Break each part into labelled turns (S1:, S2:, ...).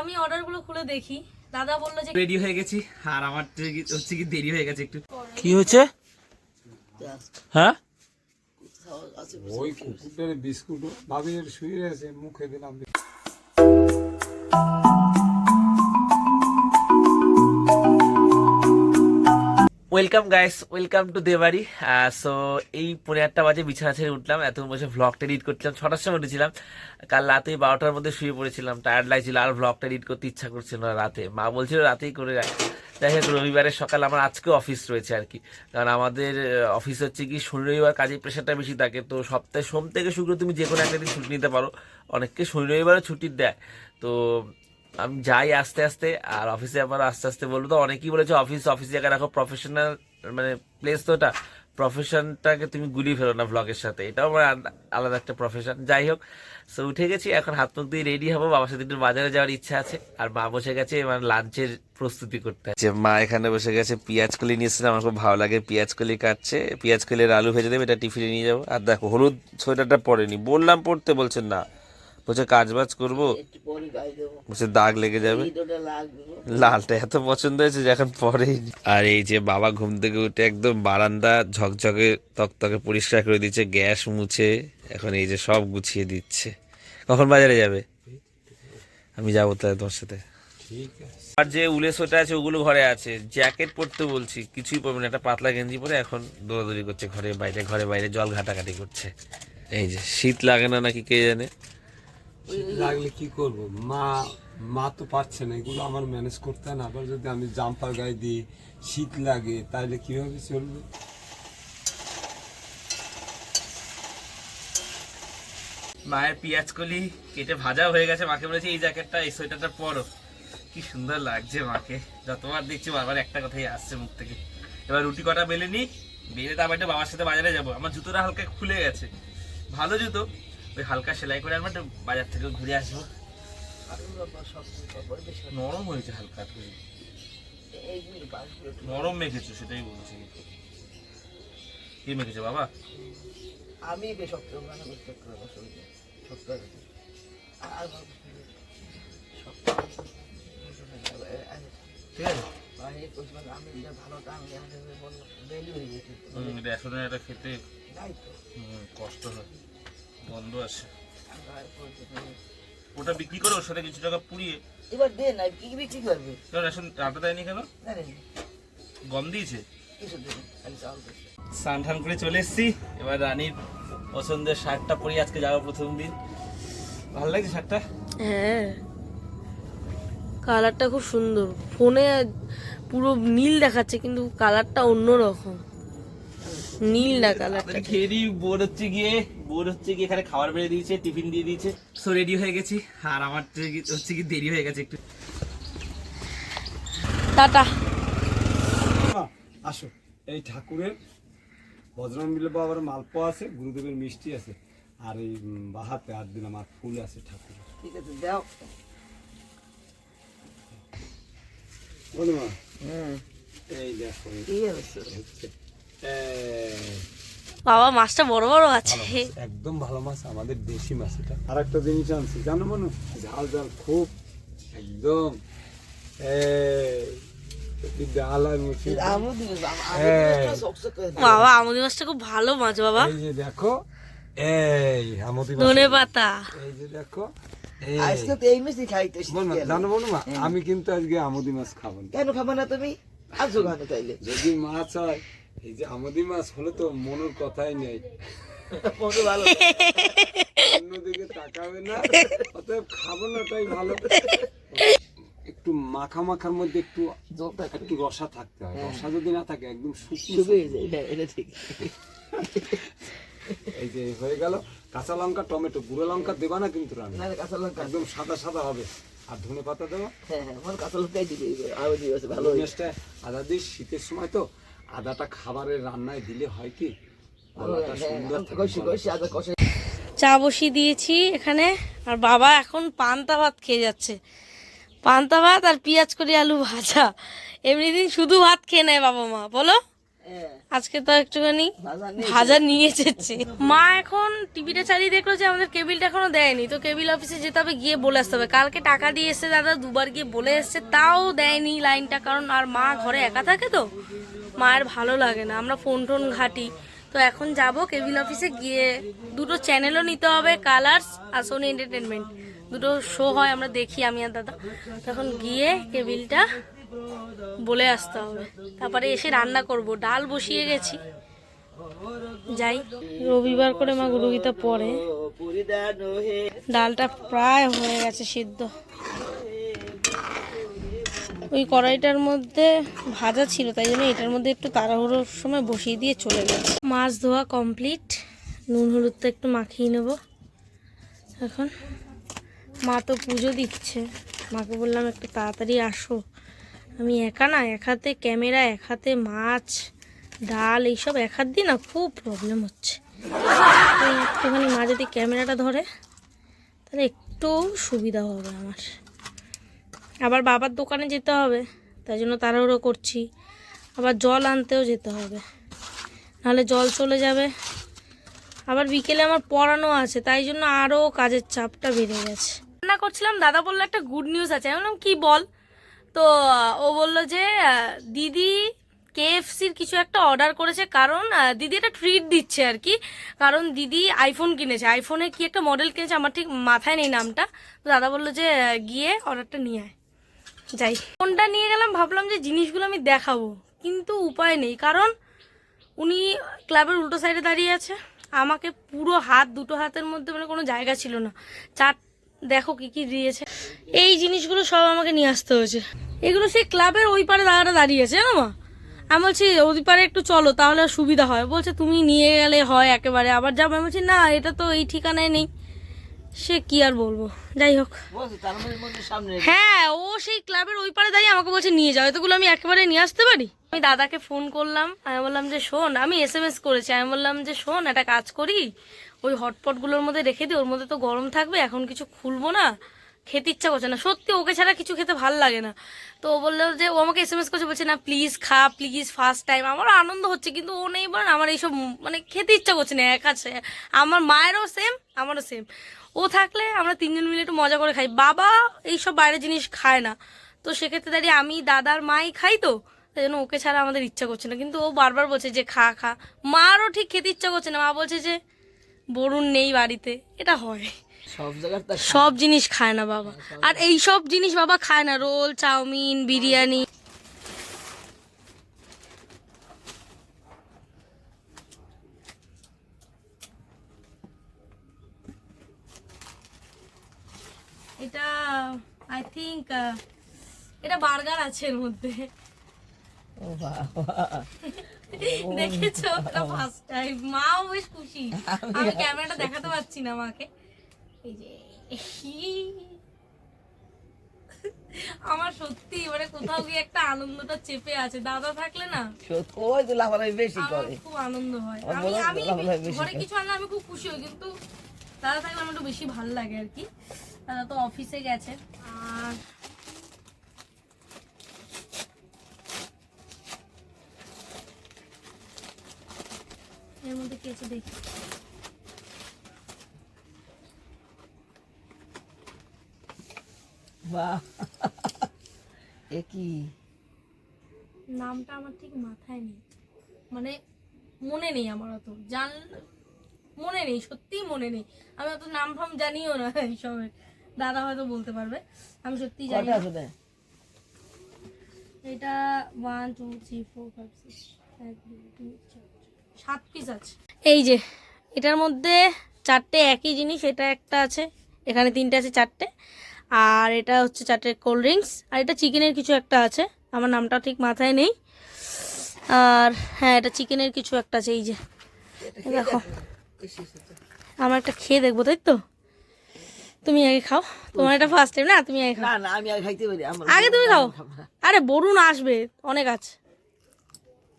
S1: আমি অর্ডারগুলো খুলে দেখি। দাদা বলল যে
S2: রেডি হয়ে গেছি আর আমার তো কি- হচ্ছে কি দেরি হয়ে গেছে একটু।
S3: কি হয়েছে? হ্যাঁ?
S4: ওই কুকুরটার বিস্কুট ভাবি শুয়ে আছে মুখে দিলাম।
S2: ওয়েলকাম গাইস ওয়েলকাম টু দেবাড়ি সো এই পনেরো আটটা বাজে বিছানা ছেড়ে উঠলাম। এত বসে ভ্লগটা এডিট করছিলাম, ছটার সময় উঠেছিলাম। কাল রাতে বারোটার মধ্যে শুয়ে পড়েছিলাম টায়ার্ড লাগছিল, আর ভ্লগটা এডিট করতে ইচ্ছা করছিল না রাতে। মা বলছিল রাতেই করে যাই হোক, রবিবারের সকাল আমার আজকেও অফিস রয়েছে আর কি। কারণ আমাদের অফিস হচ্ছে কি, শনি, রবিবার কাজের প্রেশারটা বেশি থাকে। তো সপ্তাহে সোম থেকে শুক্র তুমি যে কোনো একটা দিন ছুটি নিতে পারো। অনেককে শনি, রবিবারও ছুটি দেয়। তো আমি যাই আস্তে আস্তে, আর অফিসে আবার আস্তে আস্তে বলব তো, অনেকেই বলেছে অফিস অফিস জায়গায় রাখো প্রফেশনাল মানে প্লেস তো ওটা। প্রফেশনটাকে তুমি গুলিয়ে ফেলো না ব্লগের সাথে, এটাও আমার আলাদা একটা প্রফেশন যাই হোক সো উঠে গেছি, এখন হাত মুখ দিয়ে রেডি হব, বাবার সাথে একটু বাজারে যাওয়ার ইচ্ছা আছে, আর মা বসে গেছে মানে লাঞ্চের প্রস্তুতি করতে। আছে মা এখানে বসে গেছে, পেঁয়াজ কলি নিয়ে এসেছে আমার খুব ভালো লাগে, পেঁয়াজ কলি কাটছে, পেঁয়াজ কলির আলু ভেজে দেবে, এটা টিফিনে নিয়ে যাব। আর দেখো, হলুদ সোয়েটারটা পরেনি, বললাম পড়তে বলছেন না। বলছে কাজ বাজ করব? বলছে দাগ লেগে যাবে? লালটা এত পছন্দ হয়েছে যে এখন পরেই আর এই যে বাবা ঘুম থেকে উঠে একদম বারান্দা ঝকঝকে তকতকে পরিষ্কার করে দিচ্ছে গ্যাস মুছে এখন এই যে সব গুছিয়ে দিচ্ছে। কখন বাজারে যাবে? আমি যাব তাহলে তোমার সাথে। আর যে উলে সোয়েটার আছে ওগুলো ঘরে আছে। জ্যাকেট পরতে বলছি কিছুই পরবে না। একটা পাতলা গেঞ্জি পরে এখন দৌড়াদৌড়ি করছে ঘরে বাইরে ঘরে বাইরে জল ঘাটাঘাটি করছে। এই যে শীত লাগে না নাকি কে জানে?
S4: লাগলে কি করব? মা মা তো পারছে না এগুলো আমার ম্যানেজ করতে হয় না। আবার যদি আমি জাম্পার গায়ে দিই শীত লাগে তাহলে কীভাবে চলবে?
S2: মায়ের পেঁয়াজ কলি কেটে ভাজা হয়ে গেছে। মাকে বলেছে এই জ্যাকেটটা এই সোয়েটারটা পরো। কি সুন্দর লাগছে মাকে। যতবার দেখছি বারবার একটা কথাই আসছে মুখ থেকে। এবার রুটি কটা বেলে নি? বেলে তারপর একটা বাবার সাথে বাজারে যাব। আমার জুতোটা হালকা খুলে গেছে। ভালো জুতো। ওই হালকা সেলাই করে একটু বাজার থেকে ঘুরে আসব। নরম হয়েছে হালকা করে নরম মেখেছো সেটাই বলছি। কি মেখেছো বাবা?
S5: আমি শক্ত মানে অসুবিধা শক্ত আর
S2: ঠিক আছে। রেশনের এটা খেতে কষ্ট হয়। গন্ধ আছে। ওটা বিক্রি করে ওর সাথে কিছু টাকা পুড়িয়ে
S5: এবার দে না কি কি বিক্রি করবে?
S2: কেন রেশন রাতে দেয়নি কেন? গম দিয়েছে? স্নান টান করে চলে এসেছি। এবার রানীর পছন্দের শার্টটা পরে আজকে যাব প্রথম দিন। ভালো লাগছে শার্টটা
S1: হ্যাঁ। কালারটা খুব সুন্দর। ফোনে পুরো নীল দেখাচ্ছে কিন্তু কালারটা অন্যরকম। নীল না কালারটা
S2: খেয়ে দিই বোর হচ্ছে গিয়ে বোর হচ্ছে গিয়ে এখানে খাবার বেড়ে দিয়েছে টিফিন দিয়ে দিয়েছে। সো রেডি হয়ে গেছি। আর আমার হচ্ছে কি দেরি হয়ে গেছে একটু।
S1: টাটা।
S4: আসো। এই ঠাকুরের বজরং মিলে বাবার মালপোয়া আছে গুরুদেবের মিষ্টি আছে আর এই বাহাতে আর দিলাম আর ফুল আছে ঠাকুরের।
S5: ঠিক আছে দাও।
S4: বলো মা।
S5: হুম।
S4: এই দেখো এই হচ্ছে
S1: বাবা মাছটা বড় বড় আছে।
S4: একদম ভালো মাছ আমাদের দেশি মাছ এটা। আর একটা জিনিস আনছি জানো মনু? ঝাল ঝাল খুব একদম।
S1: বাবা আমুদি মাছটা খুব ভালো মাছ বাবা।
S4: এই যে দেখো এই মাছ
S1: ধনে পাতা।
S4: এই যে দেখো
S5: তো এই মিষ্টি খাইতে
S4: বলমা, জানো আমি কিন্তু আজকে আমদি মাছ খাব না।
S5: কেন খাব না তুমি? আসো কেন তাইলে।
S4: যদি মাছ হয় এই যে আমদি মাছ হলে তো মনের কথাই নেই।
S5: মনে ভালো।
S4: অন্যদিকে তাকাবে না অতএব খাব না তাই ভালো। একটু মাখা মাখার মধ্যে একটু একটু রসা থাকতে হয়। রসা যদি না থাকে একদম
S5: শুকিয়ে যায় হ্যাঁ এটা ঠিক।
S4: এই যে হয়ে গেল। কাঁচা লঙ্কা টমেটো গুঁড়ো লঙ্কা দেবা না কিন্তু রান্না
S5: কাঁচা লঙ্কা।
S4: একদম সাদা সাদা হবে। আর ধনে পাতা দেবো?
S5: হ্যাঁ হ্যাঁ কাঁচা লঙ্কাই দিবে আরও দিবে ভালো হয়ে
S4: আদা দিস শীতের সময় তো আদাটা খাবারের রান্নায় দিলে হয় কি?
S5: হ্যাঁ
S1: চা বসিয়ে দিয়েছি এখানে আর বাবা এখন পান্তা ভাত খেয়ে যাচ্ছে। পান্তা ভাত আর পেঁয়াজ করি আলু ভাজা। এমনি দিন শুধু ভাত খেয়ে নেয় বাবা মা বলো?
S5: হ্যাঁ।
S1: আজকে তো একটুখানি
S5: ভাজা নিয়ে
S1: ভাজা নিয়ে এসেছে মা এখন টিভিটা চালিয়ে দেখল যে আমাদের কেবিলটা এখনও দেয়নি তো কেবিল অফিসে যেতে হবে গিয়ে বলে আসতে হবে। কালকে টাকা দিয়ে এসছে দাদা দুবার গিয়ে বলে এসছে তাও দেয়নি লাইনটা কারণ আর মা ঘরে একা থাকে তো। মায়ের ভালো লাগে না, আমরা ফোন টোন ঘাটি। তো এখন যাব কেবিল অফিসে গিয়ে দুটো চ্যানেলও নিতে হবে কালার্স আর সোনি এন্টারটেনমেন্ট দুটো শো হয়, আমরা দেখি আমি আর দাদা। তখন গিয়ে কেবিলটা বলে আসতে হবে। তারপরে এসে রান্না করব, ডাল বসিয়ে গেছি। যাই, রবিবার করে মা গুরুগীতা
S5: পরিদান
S1: ডালটা প্রায় হয়ে গেছে সিদ্ধ। ওই কড়াইটার মধ্যে ভাজা ছিল, তাই জন্য এটার মধ্যে একটু তাড়াহুড়োর সময় বসিয়ে দিয়ে চলে গেছে। মাছ ধোয়া কমপ্লিট নুন হলুদটা একটু মাখিয়ে নেব। এখন মা তো পুজো দিচ্ছে। মাকে বললাম, একটু তাড়াতাড়ি আসো। আমি একা না, এক হাতে ক্যামেরা, এক হাতে মাছ, ডাল, এইসব এক হাত দিয়ে না খুব প্রবলেম হচ্ছে। একটুখানি মা যদি ক্যামেরাটা ধরে, তাহলে একটু সুবিধা হবে আমার। আবার বাবার দোকানে যেতে হবে, তাই জন্য তাড়াহুড়ো করছি। আবার জল আনতেও যেতে হবে, নাহলে জল চলে যাবে। আবার বিকেলে আমার পড়ানো আছে, তাই জন্য আরও কাজের চাপটা বেড়ে গেছে। রান্না করছিলাম, দাদা বলল একটা গুড নিউজ আছে। আমি বললাম, কি বল? তো, ও বলল যে দিদি কেএফসির কিছু একটা অর্ডার করেছে, কারণ দিদি একটা ট্রিট দিচ্ছে আর কি। কারণ দিদি আইফোন কিনেছে। আইফোনে কি একটা মডেল কিনেছে, আমার ঠিক মাথায় নেই নামটা। তো দাদা বলল যে গিয়ে অর্ডারটা নিয়ে আয়। যাই। ফোনটা নিয়ে গেলাম, ভাবলাম যে জিনিসগুলো আমি দেখাবো। কিন্তু উপায় নেই, কারণ উনি ক্লাবের উল্টো সাইডে দাঁড়িয়ে আছে। আমাকে পুরো হাত, দুটো হাতের মধ্যে মানে কোনো জায়গা ছিল না। চার, দেখো কি কি দিয়েছে। এই জিনিসগুলো সব আমাকে নিয়ে আসতে হয়েছে। এগুলো সেই ক্লাবের ওই পারে দাঁড়াটা দাঁড়িয়ে আছে, জানো মা? আমি বলছি, ওই পারে একটু চলো, তাহলে সুবিধা হয়। বলছে, তুমি নিয়ে গেলে হয় একেবারে। আবার যাব, আমি বলছি, না, এটা তো এই ঠিকানায় নেই। সে কি আর বলব? যাই হোক। হ্যাঁ ও সেই ক্লাবের ওই পারে দাঁড়িয়ে আমাকে বলছে নিয়ে যাও। এতগুলো আমি একেবারে নিয়ে আসতে পারি? আমি দাদাকে ফোন করলাম আমি বললাম যে শোন আমি এস এম এস করেছি আমি বললাম যে শোন একটা কাজ করি। ওই হটপটগুলোর মধ্যে রেখে দিই ওর মধ্যে তো গরম থাকবে এখন কিছু খুলবো না। খেতে ইচ্ছা করছে না। সত্যি ওকে ছাড়া কিছু খেতে ভালো লাগে না। তো ও বলল যে ও আমাকে এস এম এস করছে বলছে না প্লিজ খা প্লিজ ফার্স্ট টাইম আমার আনন্দ হচ্ছে কিন্তু ও নেই বলেন আমার এইসব মানে খেতে ইচ্ছা করছে না এক আছে আমার মায়েরও সেম আমারও সেম ও থাকলে আমরা তিনজন মিলে একটু মজা করে খাই। বাবা এইসব বাইরের জিনিস খায় না। তো সেক্ষেত্রে দাঁড়িয়ে আমি দাদার মাই খাই তো তাই জন্য ওকে ছাড়া আমাদের ইচ্ছা করছে না। কিন্তু ও বারবার বলছে যে খা খা। মারও ঠিক খেতে ইচ্ছা করছে না। মা বলছে যে বরুণ নেই বাড়িতে। এটা হয়।
S5: সব জায়গার
S1: সব জিনিস খায় না বাবা। আর এই সব জিনিস বাবা খায় না। Roll chowmein biryani. এটা আই থিঙ্ক এটা বার্গার আছে এর মধ্যে। দেখেছ? এটা ফার্স্ট টাইম মাও বেশ খুশি। আমি ক্যামেরাটা দেখাতে পারছি না মাকে। এই যে আমার সত্যি মানে কোথাও গিয়ে একটা আনন্দটা চেপে আছে। দাদা থাকলে না
S5: ওই তো লাফালাফি বেশি করে।
S1: খুব আনন্দ হয়। আমি আমি ঘরে কিছু আনলে আমি খুব খুশি হই কিন্তু দাদা থাকলে আমার একটু বেশি ভালো লাগে আর কি। দাদা তো অফিসে গেছে। আর এর মধ্যে কি আছে দেখি।
S5: বাহ। এ কি?
S1: নামটা আমার ঠিক মাথায় নেই। মানে মনে নেই আমার অত। জান মনে নেই সত্যিই মনে নেই। আমি অত নাম ফাম জানিও না এইসবের। দাদা হয়তো বলতে পারবে। আমি সত্যি জানি না। এটা one two three four five six সাত পিস আছে। এই যে এটার মধ্যে চারটে একই জিনিস এটা একটা আছে এখানে তিনটে আছে চারটে। আর এটা হচ্ছে চারটে কোল্ড ড্রিঙ্কস আর এটা চিকেনের কিছু একটা আছে আমার নামটা ঠিক মাথায় নেই। আর হ্যাঁ এটা চিকেনের কিছু একটা আছে এই যে দেখো। আমার একটা খেয়ে দেখব তাই তো? তুমি আগে খাও। তোমার এটা ফার্স্ট টাইম না? তুমি আগে খাও।
S5: না আমি আর খাইতে পারি আমার
S1: আগে তুমি খাও। আরে বরুণ আসবে অনেক আছে।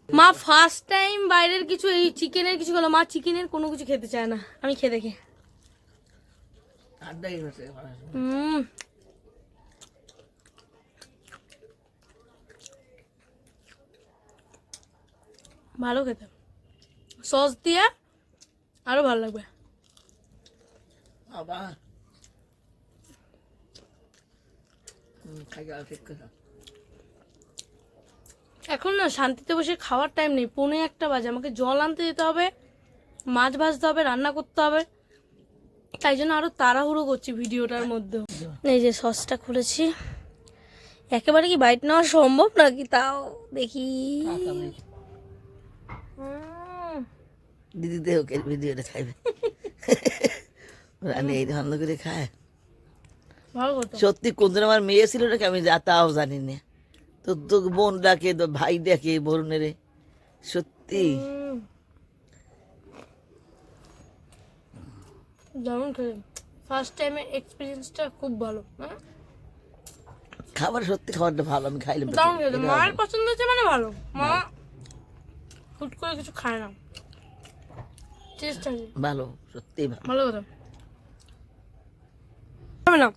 S1: মা ফার্স্ট টাইম বাইরের কিছু এই চিকেনের কিছু গেলো মা চিকেনের কোনো কিছু খেতে চায় না। আমি খেয়ে দেখি। হুম ভালো খেতে। সস দিয়ে আরও ভালো লাগবে।
S5: আবার
S1: এখন না শান্তিতে বসে খাওয়ার টাইম নেই। পৌনে একটা বাজে। আমাকে জল আনতে যেতে হবে মাছ ভাজতে হবে রান্না করতে হবে। তাই জন্য আরও তাড়াহুড়ো করছি ভিডিওটার মধ্যে। এই যে সসটা খুলেছি। একেবারে কি বাইট নেওয়া সম্ভব নাকি তাও দেখি।
S5: দিদি দেহ কে ভিডিওটা খাইবে। রানী এই ধান্দা করে খায়। সত্যি কোনদিন আমার মেয়ে ছিল নাকি আমি যা তাও জানি না তো তো বোন ডাকে তো ভাই ডাকে বরুণেরে সত্যি।
S1: দারুণ খেয়ে ফার্স্ট টাইমের এক্সপিরিয়েন্সটা খুব ভালো হ্যাঁ?
S5: খাবার সত্যি খাবারটা ভালো আমি খাইলাম।
S1: দারুণ খেতে মায়ের পছন্দ হচ্ছে মানে ভালো। মা হুট করে কিছু খায় না। আছে।
S5: ভালো সত্যি ভালো।
S1: ভালো কথা। না।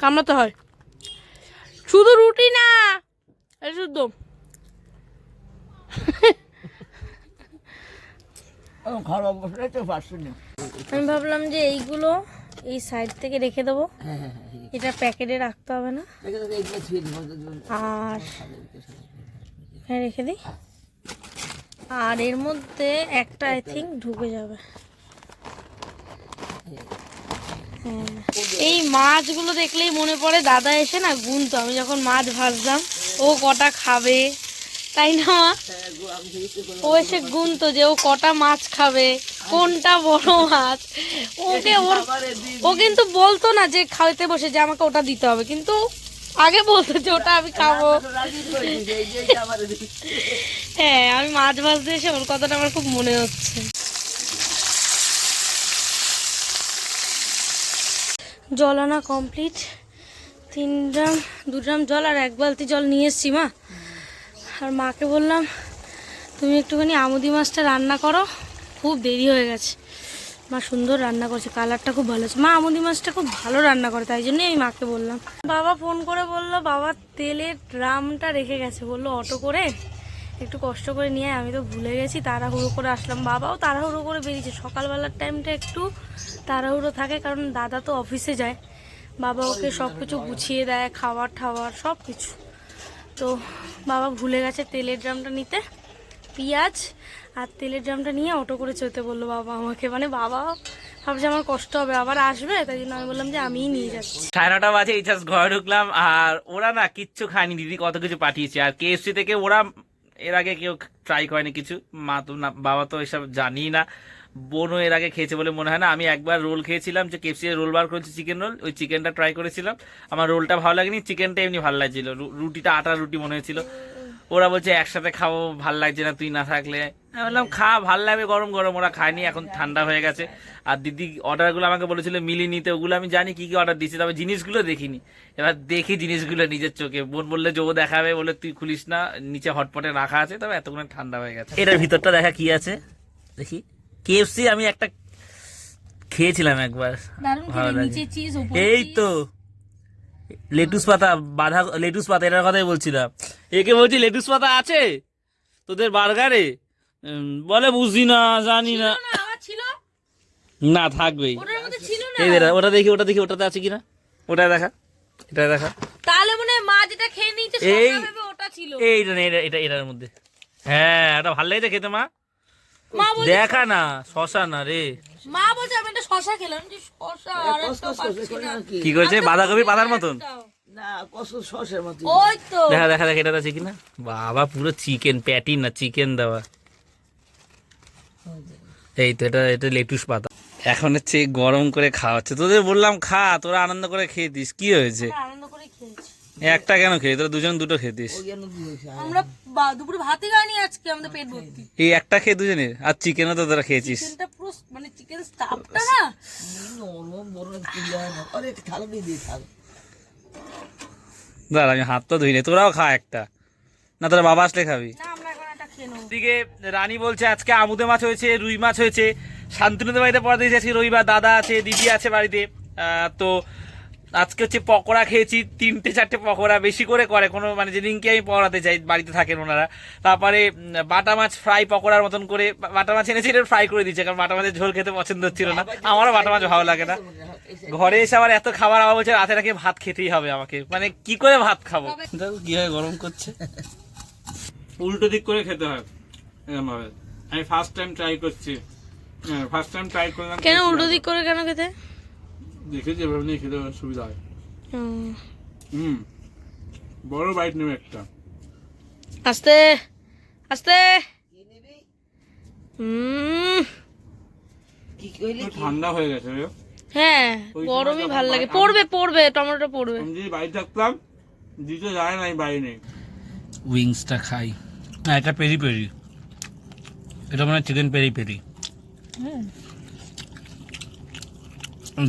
S1: কামড়াতে হয়। শুধু রুটি না এটা শুদ্ধ আমি ভাবলাম যে এইগুলো এই সাইড থেকে রেখে দেবো।
S5: হ্যাঁ হ্যাঁ হ্যাঁ
S1: এটা প্যাকেটে রাখতে হবে না। আর হ্যাঁ রেখে দিই। আর এর মধ্যে একটা আই থিঙ্ক ঢুকে যাবে। এই মাছগুলো দেখলেই মনে পড়ে, দাদা এসে না গুনতো। আমি যখন মাছ ভাজতাম ও কটা খাবে? তাই না? ও এসে গুনতো যে ও কটা মাছ খাবে, কোনটা বড় মাছ? ওকে ওর, ও কিন্তু বলতো না যে খাইতে বসে যে আমাকে ওটা দিতে হবে, কিন্তু আগে বলতো যে ওটা আমি খাব। হ্যাঁ আমি মাছ ভাজতে এসে ওর কথাটা আমার খুব মনে হচ্ছে। জল আনা কমপ্লিট তিন ড্রাম দু ড্রাম জল আর এক বালতি জল নিয়ে এসছি মা। আর মাকে বললাম, তুমি একটুখানি আমুদি মাছটা রান্না করো। খুব দেরি হয়ে গেছে। মা সুন্দর রান্না করছে, কালারটা খুব ভালো আছে। মা আমুদি মাছটা খুব ভালো রান্না করে, তাই জন্যই আমি মাকে বললাম। বাবা ফোন করে বলল, বাবা, তেলের ড্রামটা রেখে গেছে। বলল, অটো করে? একটু কষ্ট করে নিয়ে। আমি তো ভুলে গেছি, তাড়াহুড়ো করে আসলাম। বাবাও তাড়াহুড়ো করে বেরিয়েছে। সকালবেলার টাইমটা একটু তাড়াহুড়ো থাকে, কারণ দাদা তো অফিসে যায়। বাবা ওকে সব কিছু গুছিয়ে দেয় খাবার ঠাবার সব কিছু তো বাবা ভুলে গেছে তেলের ড্রামটা নিতে। পেঁয়াজ আর তেলের ড্রামটা নিয়ে অটো করে চলতে বলল বাবা আমাকে। মানে বাবা ভাবছে আমার কষ্ট হবে, আবার আসবে? তাই জন্য আমি বললাম যে আমিই নিয়ে যাচ্ছি।
S2: সাড়ে নটা বাজে, এই ঘরে ঢুকলাম, আর ওরা না কিচ্ছু খায়নি। দিদি কত কিছু পাঠিয়েছে। আর কেএফসি থেকে ওরা এর আগে কেউ ট্রাই করেনি কিছু। মা তো না, বাবা তো এসব জানি না। বোনও এর আগে খেয়েছে বলে মনে হয় না। আমি একবার রোল খেয়েছিলাম, যে কেপসি রোল বার করেছি চিকেন রোল ওই চিকেনটা ট্রাই করেছিলাম। আমার রোলটা ভালো লাগেনি চিকেনটা এমনি ভালো লাগছিল। রুটিটা আটার রুটি মনে হয়েছিল। ওরা বলছে একসাথে খাব ভালো লাগছে না তুই না থাকলে। আমি বললাম খা ভালো লাগবে গরম গরম। ওরা খায়নি এখন ঠান্ডা হয়ে গেছে। আর দিদি অর্ডারগুলো আমাকে বলেছিল মিলিয়ে নিতে। ওগুলো আমি জানি কি কি অর্ডার দিয়েছি তবে জিনিসগুলো দেখিনি। এবার দেখি জিনিসগুলো নিজের চোখে। বোন বললে যে দেখাবে। বলে তুই খুলিস না নিচে হটপটে রাখা আছে। তবে এতক্ষণ ঠান্ডা হয়ে গেছে। এটার ভিতরটা দেখা কি আছে? দেখি। কেএফসি আমি একটা খেয়েছিলাম একবার। এই তো। লেটুস পাতা বাঁধা লেটুস পাতা এটার কথাই বলছিলাম একে বলছি লেটুস পাতা আছে? তোদের বার্গারে? বলে বুঝি না জানি না। না থাকবেই। এই ওটা দেখি ওটা দেখি ওটাতে আছে কিনা? ওটা দেখা এটা দেখা।
S1: তাহলে মনে হয় মা যেটা খেয়ে নিয়েছে
S2: এই-
S1: ওটা ছিল।
S2: এইটা নেই, এটা এটা এটার মধ্যে। হ্যাঁ এটা ভালো লাগছে খেতে মা।
S1: মা বলছে
S2: দেখা না শশা না রে।
S1: মা বলছে আমি একটা শশা খেলাম যে শশা আর একটা পাচ্ছি না।
S2: কি? করেছে? বাঁধাকপি পাতার মতন?
S5: না কত সসের মতো
S1: ওই তো।
S2: দেখা দেখা দেখা এটাতে আছে কিনা বাবা পুরো চিকেন প্যাটি না চিকেন দেওয়া। এই তো এটা এটা লেটুস পাতা। এখন হচ্ছে গরম করে খাওয়া হচ্ছে তোদের বললাম খা তোরা আনন্দ করে খেয়ে দিস। কি হয়েছে?
S1: আনন্দ করে খেয়েছি।
S2: একটা কেন খেয়ে? তোরা দুজন দুটো খেতিস
S1: আমরা বা- দুপুরে ভাতই খাইনি আজকে আমাদের পেট ভর্তি।
S2: এই একটা খেয়ে দুজনের? আর চিকেনও তো তোরা খেয়েছিস।
S1: চিকেনটা পুরো মানে চিকেন স্টাফটা না?
S5: নরম বড় তুলে না আরে থালা দিয়ে দিয়ে থাল।
S2: দাঁড়া আমি হাত তো ধুই নি। তোরাও খা একটা। না তোরা বাবা আসলে খাবি।
S1: না আমরা এখন একটা খেয়ে নেব।
S2: দিকে রানী বলছে আজকে আমুদে মাছ হয়েছে রুই মাছ হয়েছে। শান্তনুদের বাড়িতে পড়া দিয়েছে আজকে রবিবার। দাদা আছে দিদি আছে বাড়িতে। আহ, তো আজকে হচ্ছে পকোড়া খেয়েছি তিনটে চারটে পকোড়া বেশি করে করে। কোনো মানে যেদিনকে আমি পড়াতে চাই বাড়িতে থাকেন ওনারা। তারপরে বাটা মাছ ফ্রাই পকোড়ার মতন করে বাটা মাছ এনেছি এটা ফ্রাই করে দিচ্ছে কারণ বাটা মাছের ঝোল খেতে পছন্দ হচ্ছিল না। আমারও বাটা মাছ ভালো লাগে না। ঘরে এসে আবার এত খাবার আমার বলছে রাতে নাকি ভাত খেতেই হবে আমাকে। মানে কি করে ভাত খাব?
S3: দেখো কীভাবে গরম করছে। উল্টো দিক করে খেতে হয় আমি ফার্স্ট টাইম ট্রাই করছি। ফার্স্ট টাইম ট্রাই করলাম
S1: কেন উল্টো দিক করে কেন খেতে?
S3: দেখেছি এভাবে নিয়ে খেতে সুবিধা হয়।
S1: হুম।
S3: হুম বড় বাইট নেবে একটা।
S1: আস্তে আস্তে। হুম।
S3: ঠান্ডা হয়ে গেছে
S1: হ্যাঁ গরমই ভালো লাগে। পড়বে পড়বে টমেটো পড়বে।
S3: আমি যদি বাড়ি থাকতাম দিতে যায় না আমি বাড়ি নেই। উইংসটা খাই। না এটা পেরি পেরি এটা মানে চিকেন পেরি পেরি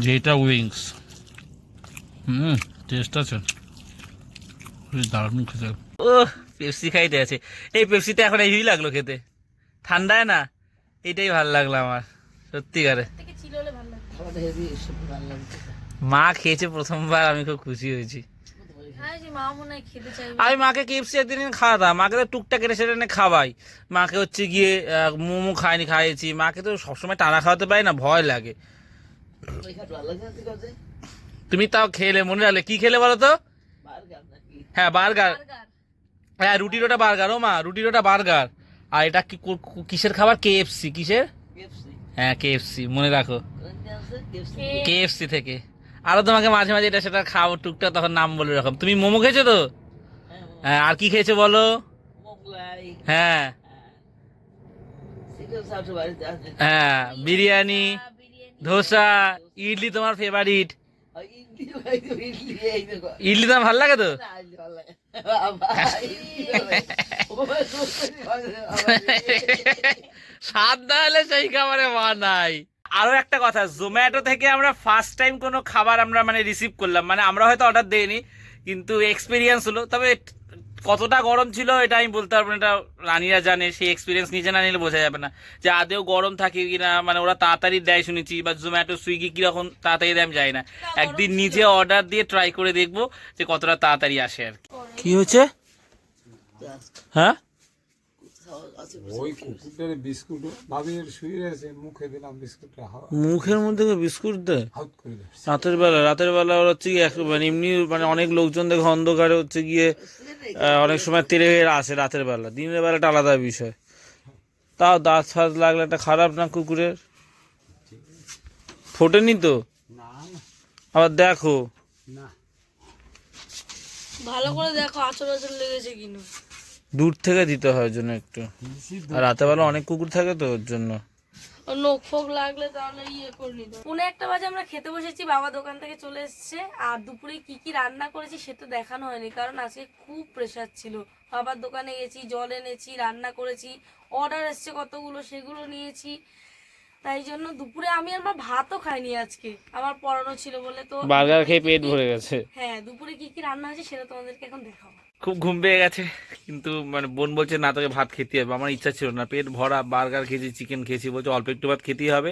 S3: যেটা উইংস। হুম টেস্ট আছে। দারুণ খেতে।
S2: ও পেপসি খাইতে আছে। এই পেপসিটা এখন এই লাগল খেতে। ঠান্ডায় না এটাই ভালো লাগল আমার সত্যিকারে মা খেয়েছে প্রথমবার আমি খুব খুশি হয়েছি।
S1: মা খেতে চাইবে।
S2: আমি মাকে কেএফসি একদিন খাওয়াতাম মাকে তো টুকটাক কেটে সেটা খাওয়াই। মাকে হচ্ছে গিয়ে মোমো খাইনি খাইয়েছি। মাকে তো সবসময় টানা খাওয়াতে পারি না ভয় লাগে। তুমি তাও খেলে, মনে রাখলে। কি খেলে বলো তো? হ্যাঁ বার্গার। হ্যাঁ রুটির ওটা বার্গার, ও মা, রুটির ওটা বার্গার। আর এটা কি কিসের খাবার? কেএফসি, কিসের? হ্যাঁ কেএফসি, মনে রাখো।
S5: কেএফসি
S2: থেকে। আরও তোমাকে মাঝে মাঝে এটা সেটা খাও, টুকটাক, তখন নাম বলে রাখো তুমি মোমো খেয়েছো তো?
S5: হ্যাঁ
S2: আর কি খেয়েছো বলো? হ্যাঁ। হ্যাঁ বিরিয়ানি ধোসা ইডলি তোমার ফেভারিট
S5: ইডলি
S2: তোমার ভালো লাগে তো। স্বাদ না হলে সেই খাবারে মা নাই। আরও একটা কথা জোম্যাটো থেকে আমরা ফার্স্ট টাইম কোনো খাবার আমরা মানে রিসিভ করলাম। মানে আমরা হয়তো অর্ডার দেইনি কিন্তু এক্সপিরিয়েন্স হলো। তবে কতটা গরম ছিল এটা আমি বলতে পারব না এটা রানীরা জানে সেই এক্সপিরিয়েন্স নিজে না নিলে বোঝা যাবে না। যে আদেও গরম থাকে কি না মানে ওরা তাড়াতাড়ি দেয় শুনেছি বা জোম্যাটো সুইগি কীরকম তাড়াতাড়ি দেয় আমি যাই না। একদিন নিজে অর্ডার দিয়ে ট্রাই করে দেখব যে কতটা তাড়াতাড়ি আসে আর কি।
S3: কি হয়েছে? হ্যাঁ?
S5: আছে
S4: ওই কুকুরটার বিস্কুট ভাবি শুয়ে আছে মুখে দিলাম বিস্কুটটা হাওয়া
S3: মুখের মধ্যে বিস্কুট দেয়? রাতের বেলা রাতের বেলা হচ্ছে গিয়ে মানে এমনি মানে অনেক লোকজন দেখে অন্ধকারে হচ্ছে গিয়ে অনেক সময় তেলে আসে রাতের বেলা। দিনের বেলাটা আলাদা বিষয়। তাও দাঁত ফাঁত লাগলে একটা খারাপ না কুকুরের? ফোটেনি তো?
S4: না না,
S3: আবার দেখো।
S4: না।
S1: ভালো করে দেখো আচর আচর লেগেছে কিনা।
S3: দূর থেকে দিতে হয় জন্য একটু। আর রাতের বেলা অনেক কুকুর থাকে তো ওর জন্য।
S1: নখ ফোক লাগলে তাহলে ইয়ে করে নিত পুনে একটা বাজে আমরা খেতে বসেছি বাবা দোকান থেকে চলে এসেছে আর দুপুরে কি কি রান্না করেছি সেটা দেখানো হয়নি কারণ আজকে খুব প্রেশার ছিল। বাবার দোকানে গেছি জল এনেছি রান্না করেছি অর্ডার এসছে কতগুলো সেগুলো নিয়েছি। তাই জন্য দুপুরে আমি আমার ভাতও খাইনি আজকে আমার পড়ানো ছিল বলে তো
S3: বার্গার খেয়ে পেট ভরে গেছে।
S1: হ্যাঁ দুপুরে কি কি রান্না হয়েছে সেটা তোমাদেরকে এখন দেখাবো।
S2: খুব ঘুম পেয়ে গেছে কিন্তু মানে বোন বলছে না তোকে ভাত খেতে হবে। আমার ইচ্ছা ছিল না পেট ভরা বার্গার খেয়েছি চিকেন খেয়েছি বলছে অল্প একটু ভাত খেতেই হবে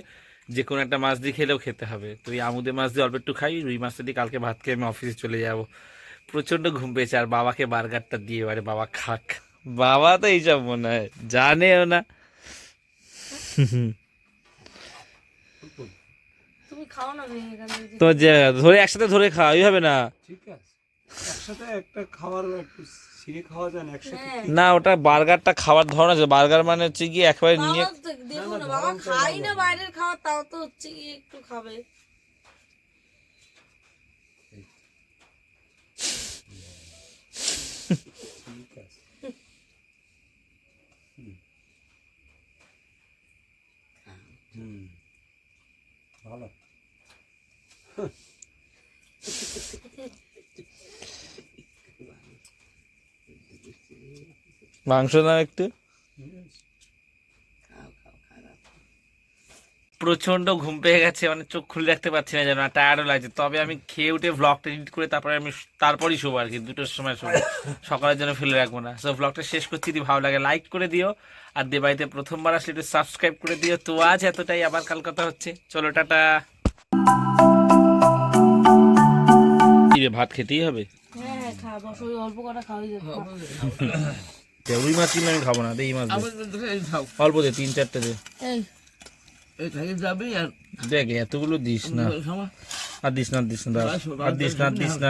S2: যে কোনো একটা মাছ দিয়ে খেলেও খেতে হবে। তো এই আমুদে মাছ দিয়ে অল্প একটু খাই রুই মাছটা দিয়ে কালকে ভাত খেয়ে আমি অফিসে চলে যাব। প্রচণ্ড ঘুম পেয়েছে আর বাবাকে বার্গারটা দিয়ে এবারে বাবা খাক। বাবা তো এইসব মনে হয় জানেও না।
S1: তুমি খাও না ভেঙে
S3: তোমার যে ধরে একসাথে ধরে খাওয়া হবে না।
S4: ঠিক আছে। একসাথে একটা খাবার একটু ছিঁড়ে খাওয়া যায় না একসাথে
S1: হ্যাঁ।
S3: না ওটা বার্গারটা খাবার ধরন আছে। বার্গার মানে হচ্ছে গিয়ে একবারে নিয়ে
S1: দেখো না বাবা খাই না বাইরের খাবার তাও তো হচ্ছে কি একটু খাবে।
S4: ভালো।
S3: মাংস না একটু।
S2: প্রচণ্ড ঘুম পেয়ে গেছে মানে চোখ খুলে রাখতে পারছি না যেন টায়ার্ডও লাগছে। তবে আমি খেয়ে উঠে ব্লগটা এডিট করে তারপরে আমি তারপরই শোবো আর কি দুটোর সময় শোবো। সকালের জন্য ফেলে রাখব না। সো ব্লগটা শেষ করছি যদি ভালো লাগে লাইক করে দিও। আর দে বাড়িতে প্রথমবার আসলে একটু সাবস্ক্রাইব করে দিও। তো আজ এতটাই আবার কাল কথা হচ্ছে। চলো টাটা। ভাত খেতেই হবে?
S1: হ্যাঁ হ্যাঁ খা বসো ওই অল্প কটা খাওয়াই
S2: রুই মাছ কিনলে আমি খাব না দে এই মাছ অল্প দে তিন চারটে দে।
S1: এই।
S5: এই থেকে যাবে আর
S2: দেখ এতগুলো দিস না। আর দিস না দিস না দাঁড়া। আর দিস না দিস না